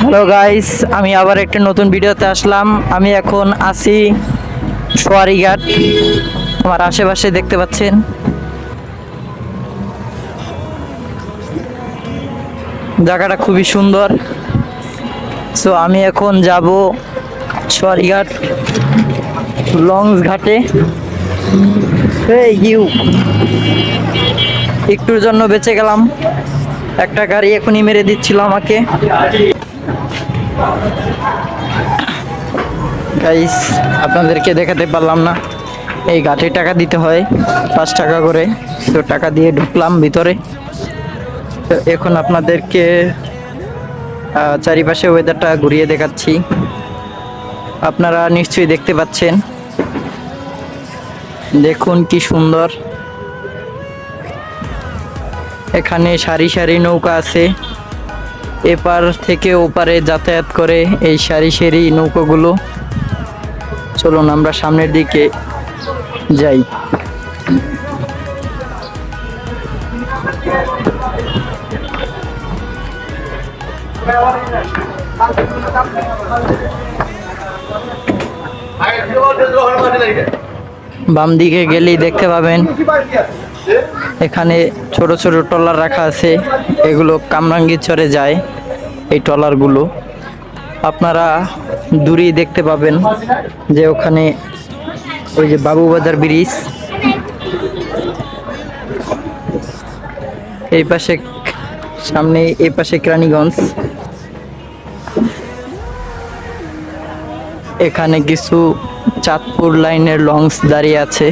Hello guys আমি আবার একটা নতুন ভিডিওতে আসলাম। আমি এখন আছি সোয়ারিঘাট। আমার আশেপাশে দেখতে পাচ্ছেন। জায়গাটা খুবই সুন্দর। সো আমি এখন যাব সোয়ারিঘাট লঞ্চ ঘাটে। ইউ একটুর জন্য বেঁচে গেলাম। একটা গাড়ি এখনই মেরে দিচ্ছিল আমাকে। গাইস আপনাদেরকে দেখাতে পারলাম না। এই ঘাটে টাকা দিতে হয়, পাঁচ টাকা করে। তো টাকা দিয়ে ঢুকলাম ভিতরে। তো এখন আপনাদেরকে চারিপাশে ওয়েদারটা ঘুরিয়ে দেখাচ্ছি। আপনারা নিশ্চয়ই দেখতে পাচ্ছেন। দেখুন কি সুন্দর। এখানে সারি সারি নৌকা আছে। এপার থেকে ওপারে যাতায়াত করে এই সারি সারি নৌকাগুলো। চলুন আমরা সামনের দিকে যাই। বাম দিকে গেলেই দেখতে পাবেন। এখানে ছোট ছোট ট্রলার রাখা আছে। এগুলো কামরাঙ্গি চরে যায় এই ট্রলারগুলো। আপনারা দূরেই দেখতে পাবেন যে ওখানে ওই যে বাবুবাজার ব্রিজ। এই পাশে সামনে এই পাশে কেরানীগঞ্জ। এখানে কিছু চাঁদপুর লাইনের লঞ্চ দাঁড়িয়ে আছে।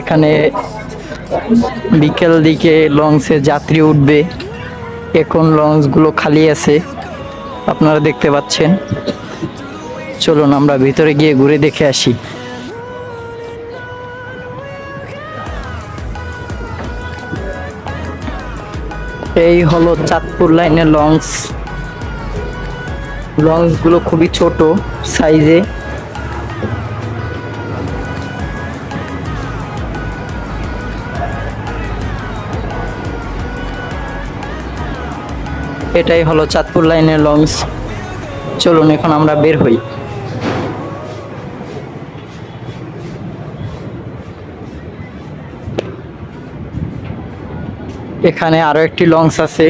এখানে বিকেল দিকে লঞ্চে যাত্রী উঠবে। এখন লঞ্চগুলো খালি আছে। আপনারা দেখতে পাচ্ছেন। চলুন আমরা ভিতরে গিয়ে ঘুরে দেখে আসি। এই হলো চাঁদপুর লাইনের লঞ্চ। লঞ্চগুলো খুবই ছোট সাইজে এটাই হলো চাঁদপুর লাইনের লঞ্চ চলুন এখন আমরা বের হই। এখানে আরও একটি লঞ্চ আছে।